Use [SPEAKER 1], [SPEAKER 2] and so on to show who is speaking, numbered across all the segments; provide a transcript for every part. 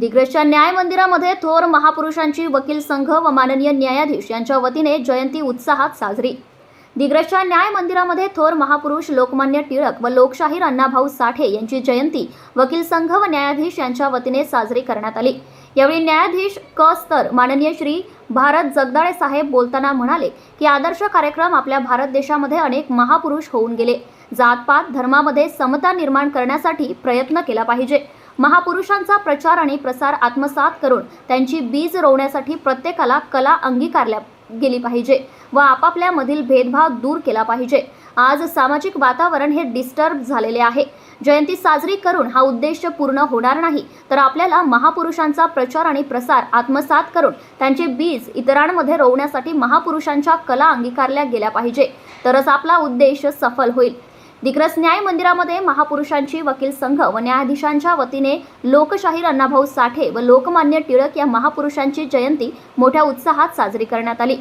[SPEAKER 1] दिग्रजच्या न्याय मंदिरामध्ये थोर महापुरुषांची वकील संघ व माननीय न्यायाधीश यांच्या वतीने जयंती उत्साहात साजरी. दिग्रजच्या न्याय मंदिरामध्ये थोर महापुरुष लोकमान्य टिळक व लोकशाहीर अण्णाभाऊ साठे यांची जयंती वकील संघ व न्यायाधीश यांच्या वतीने साजरी करण्यात आली. यावेळी न्यायाधीश क स्तर माननीय श्री भारत जगदाळे साहेब बोलताना म्हणाले की आदर्श कार्यक्रम आपल्या भारत देशामध्ये अनेक महापुरुष होऊन गेले. जातपात धर्मामध्ये समता निर्माण करण्यासाठी प्रयत्न केला पाहिजे. महापुरुषांचा प्रचार आणि प्रसार आत्मसात करून त्यांची बीज रोवण्यासाठी प्रत्येकाला कला अंगीकारल्या गेली पाहिजे व आपापल्यामधील भेदभाव दूर केला पाहिजे. आज सामाजिक वातावरण हे डिस्टर्ब झालेले आहे. जयंती साजरी करून हा उद्देश पूर्ण होणार नाही तर आपल्याला महापुरुषांचा प्रचार आणि प्रसार आत्मसात करून त्यांचे बीज इतरांमध्ये रोवण्यासाठी महापुरुषांच्या कला अंगीकारल्या गेल्या पाहिजे. तरच आपला उद्देश सफल होईल. दिग्रस न्याय मंदिरामध्ये महापुरुषांची वकील संघ व न्यायाधीशांच्या वतीने लोकशाहीर अण्णाभाऊ साठे व लोकमान्य टिळक या महापुरुषांची जयंती मोठ्या उत्साहात साजरी करण्यात आली.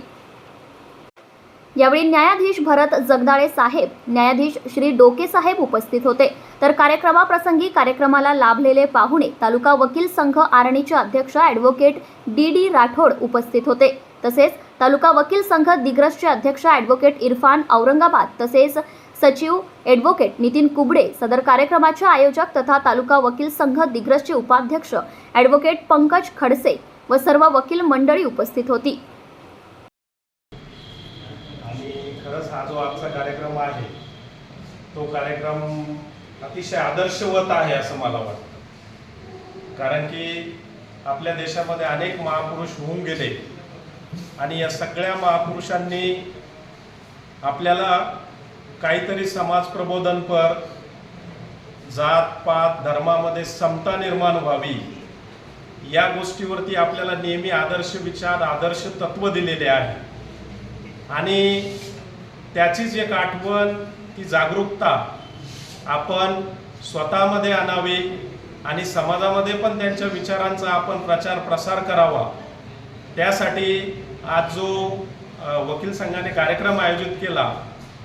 [SPEAKER 1] यावेळी न्यायाधीश भरत जगदाळे साहेब न्यायाधीश श्री डोके साहेब उपस्थित होते. तर कार्यक्रमाप्रसंगी कार्यक्रमाला लाभलेले पाहुणे तालुका वकील संघ आरणीचे अध्यक्ष ॲडव्होकेट डी डी राठोड उपस्थित होते. तसेच तालुका वकील संघ दिग्रसचे अध्यक्ष ॲडव्होकेट इरफान औरंगाबाद तसेच सचिव ॲडव्होकेट नितीन कुबडे सदर कार्यक्रमाचे आयोजक तथा तालुका वकील संघ दिग्रसचे उपाध्यक्ष ॲडव्होकेट पंकज खडसे व सर्व वकील मंडळी उपस्थित होती.
[SPEAKER 2] आणि खरंच हा जो आजचा कार्यक्रम आहे तो कार्यक्रम अतिशय आदर्शवत आहे असं मला वाटतं. कारण की आपल्या देशामध्ये अनेक महापुरुष होऊन गेले आणि या सगळ्या महापुरुषांनी आपल्याला काहीतरी समाज प्रबोधनपर जात पात धर्मामध्ये समता निर्माण व्हावी. या गोष्टीवरती आपल्याला नेहमी आदर्श विचार आदर्श तत्व दिलेले आहे. आणि त्याचीच एक आठवण ती जागरूकता आपण स्वतःमध्ये आणावी आणि समाजामध्ये पण त्यांच्या विचारांचा आपण प्रचार प्रसार करावा. त्यासाठी आज जो वकील संघाने कार्यक्रम आयोजित केला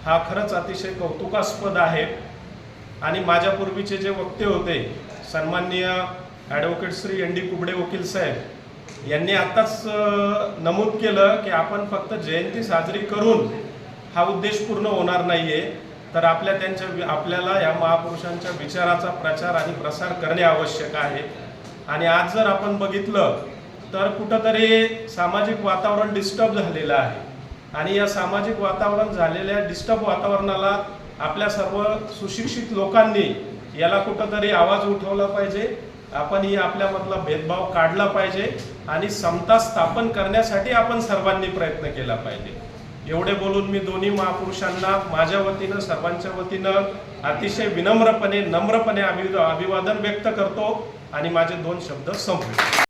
[SPEAKER 2] हा खरंच अतिशय कौतुकास्पद आहे. आणि माझ्यापूर्वीचे जे वक्ते होते सन्माननीय advocate Shri N D Kubade वकील साहेब यांनी आत्ताच नमूद केलं की आपण फक्त जयंती साजरी करून हा उद्देश पूर्ण होणार नाही आहे तर आपल्या त्यांच्या वि- आपल्याला या महापुरुषांच्या विचाराचा प्रचार आणि प्रसार करणे आवश्यक आहे. आणि आज जर आपण बघितलं तर कुठंतरी सामाजिक वातावरण डिस्टर्ब झालेलं आहे. आणि या सामाजिक वातावरण झालेल्या डिस्टर्ब वातावरणाला आपल्या सर्व सुशिक्षित लोकांनी याला कुठंतरी आवाज उठवला पाहिजे. आपण ही आपल्यामधला भेदभाव काढला पाहिजे आणि समता स्थापन करण्यासाठी आपण सर्वांनी प्रयत्न केला पाहिजे. एवढे बोलून मी दोन्ही महापुरुषांना माझ्या वतीनं सर्वांच्या वतीनं अतिशय विनम्रपणे नम्रपणे अभि अभिवादन व्यक्त करतो आणि माझे दोन शब्द संपले